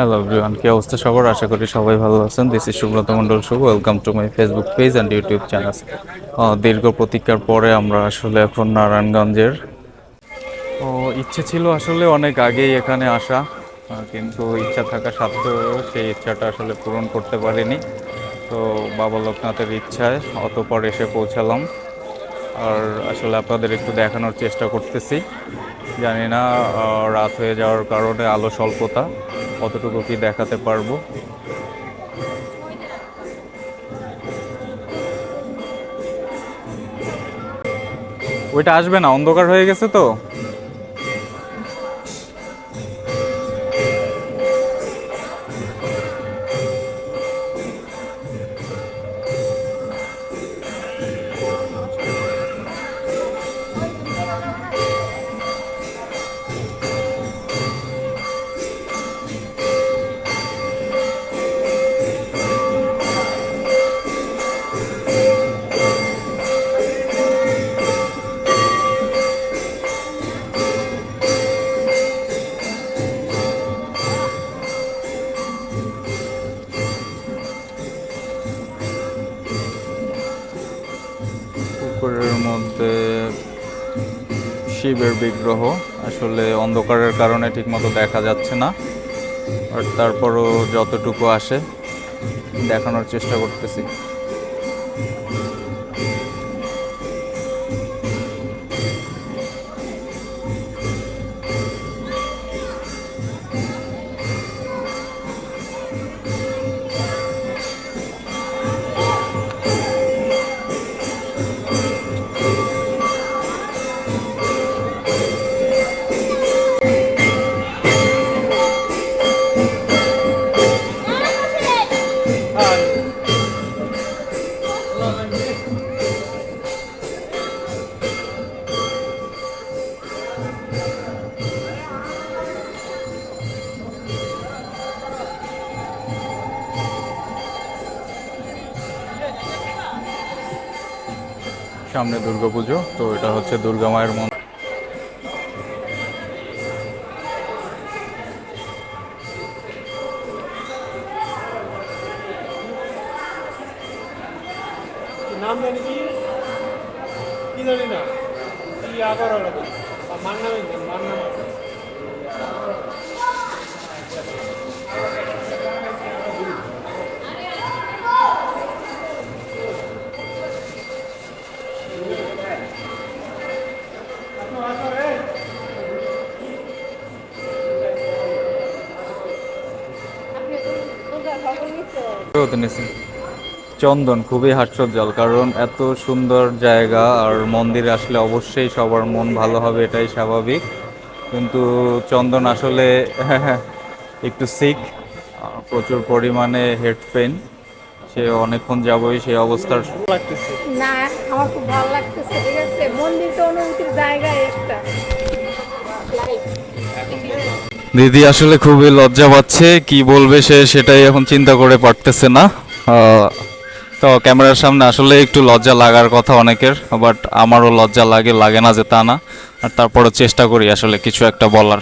Hello everyone কি অবস্থা সবার? আশা করি সবাই ভালো আছেন। This is Subrata Mondal Shubho welcome to my Facebook page and YouTube channel দীর্ঘ প্রতীক্ষার পরে আমরা আসলে এখন নারায়ণগঞ্জের। ও ইচ্ছে ছিল আসলে অনেক আগেই এখানে আসা কিন্তু ইচ্ছা থাকা সত্ত্বেও সেই ইচ্ছাটা আসলে পূরণ করতে পারিনি। তো বাবা লোকনাথের ইচ্ছায় অতপর এসে পৌঁছালাম। আর আসলে আপনাদের একটু দেখানোর চেষ্টা করতেছি। জানি না রাত হয়ে যাওয়ার কারণে আলো স্বল্পতা। কতটুকু কি দেখাতে পারব। ওইটা আসবে না অন্ধকার হয়ে গেছে তো? পুকুরের মধ্যে শিবের বিগ্রহ। আসলে অন্ধকারের কারণে ঠিকমতো দেখা যাচ্ছে না। আর তারপরও যতটুকু আসে, দেখানোর চেষ্টা করতেছি। সামনে দুর্গা পুজো তো এটা হচ্ছে দুর্গা মায়ের মন্দির। নাম জানি কি? জানি না? কি আবার মান্না নাম চন্দন, খুবই হাস্যজ্জ্বল, কারণ এত সুন্দর জায়গা আর মন্দিরে আসলে অবশ্যই সবার মন ভালো হবে, এটাই স্বাভাবিক। কিন্তু চন্দন আসলে একটু সিক প্রচুর পরিমাণে হেড পেন সে অনেকক্ষণ যাবই সেই অবস্থার না, আমার খুব ভালো লাগতেছে, ঠিক আছে? মন্দির তো অনুভূতির জায়গা একটা। দিদি আসলে খুবই লজ্জা পাচ্ছে, কি বলবে সে সেটাই এখন চিন্তা করে পারতেছে না। তো ক্যামেরার সামনে আসলে একটু লজ্জা লাগার কথা অনেকের বাট আমারও লজ্জা লাগে লাগে না যে তা না। আর তারপরও চেষ্টা করি আসলে কিছু একটা বলার।